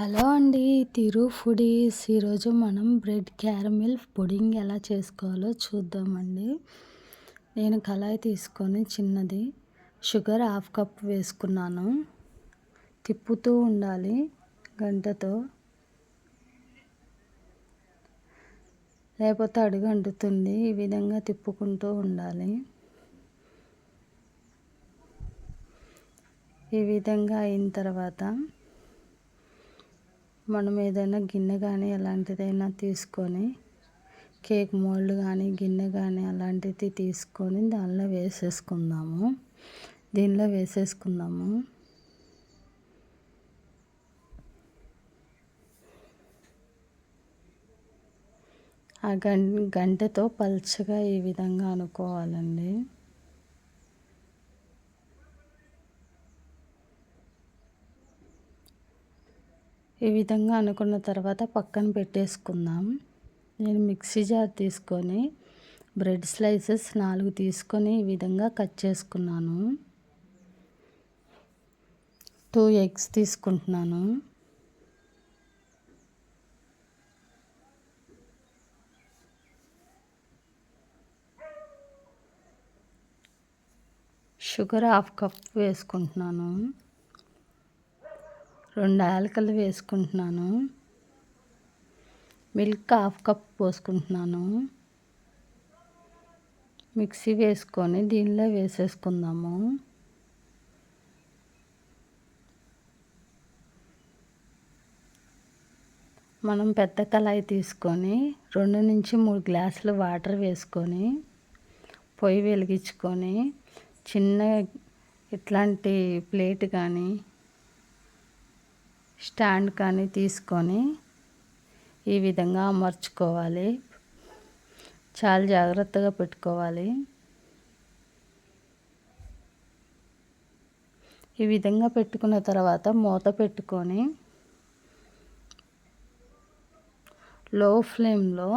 Hello అండి తిరు foodies. ఈరోజు మనం బ్రెడ్ క్యారమిల్ పుడింగ్ ఎలా చేసుకోవాలో చూద్దామండి. నేను కళాయి తీసుకొని చిన్నది షుగర్ హాఫ్ కప్ వేసుకున్నాను. తిప్పుతూ ఉండాలి గంటతో. లేకపోతే అడుగు అంటుతుంది. ఈ విధంగా తిప్పుకుంటూ ఉండాలి. ఈ విధంగా అయిన తర్వాత మనం ఏదైనా గిన్నె కానీ అలాంటిదైనా తీసుకొని కేక్ మోల్డ్ కానీ గిన్నె కానీ అలాంటిది తీసుకొని దానిలో వేసేసుకుందాము. దీనిలో వేసేసుకుందాము. ఆ గం గంటతో పల్చగా ఈ విధంగా అనుకోవాలండి. ఈ విధంగా అనుకున్న తర్వాత పక్కన పెట్టేసుకుందాం. నేను మిక్సీ జార్ తీసుకొని బ్రెడ్ స్లైసెస్ నాలుగు తీసుకొని ఈ విధంగా కట్ చేసుకున్నాను. టూ ఎగ్స్ తీసుకుంటున్నాను. షుగర్ హాఫ్ కప్ వేసుకుంటున్నాను. రెండు యాలకలు వేసుకుంటున్నాను. మిల్క్ హాఫ్ కప్ పోసుకుంటున్నాను. మిక్సీ వేసుకొని దీనిలో వేసేసుకుందాము. మనం పెద్ద కళాయి తీసుకొని రెండు నుంచి మూడు గ్లాసులు వాటర్ వేసుకొని పొయ్యి వెలిగించుకొని చిన్న ఇట్లాంటి ప్లేట్ కానీ స్టాండ్ కానీ తీసుకొని ఈ విధంగా అమర్చుకోవాలి. చాలా జాగ్రత్తగా పెట్టుకోవాలి. ఈ విధంగా పెట్టుకున్న తర్వాత మూత పెట్టుకొని లో ఫ్లేమ్లో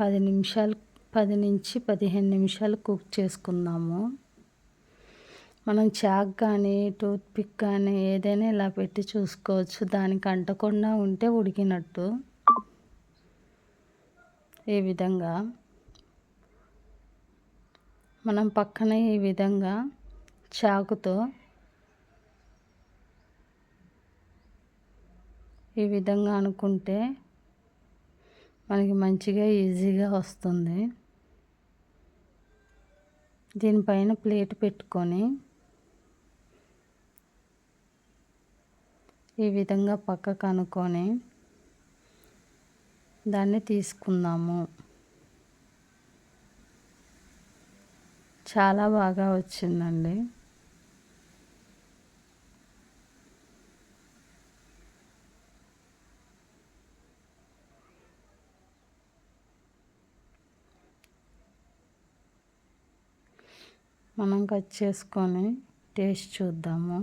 పది నిమిషాలు పది నుంచి పదిహేను నిమిషాలు కుక్ చేసుకుందాము. మనం చాక్ కానీ టూత్ పిక్ కానీ ఏదైనా ఇలా పెట్టి చూసుకోవచ్చు. దానికి అంటకుండా ఉంటే ఉడికినట్టు. ఈ విధంగా. మనం పక్కన ఈ విధంగా చాకుతో ఈ విధంగా అనుకుంటే మనకి మంచిగా ఈజీగా వస్తుంది. దీనిపైన ప్లేట్ పెట్టుకొని ఈ విధంగా పక్కకు అనుకొని దాన్ని తీసుకుందాము. చాలా బాగా వచ్చిందండి. మనం కట్ చేసుకొని టేస్ట్ చూద్దాము.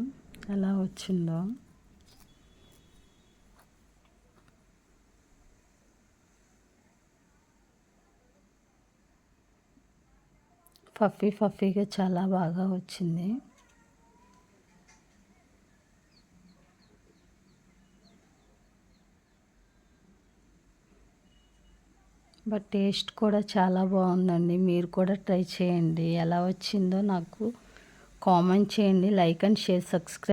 ఎలా వచ్చిందో. ఫఫీ ఫఫీగా చాలా బాగా వచ్చింది. బట్ టేస్ట్ కూడా చాలా బాగుందండి. మీరు కూడా ట్రై చేయండి. ఎలా వచ్చిందో నాకు కామెంట్ చేయండి. Like and share subscribe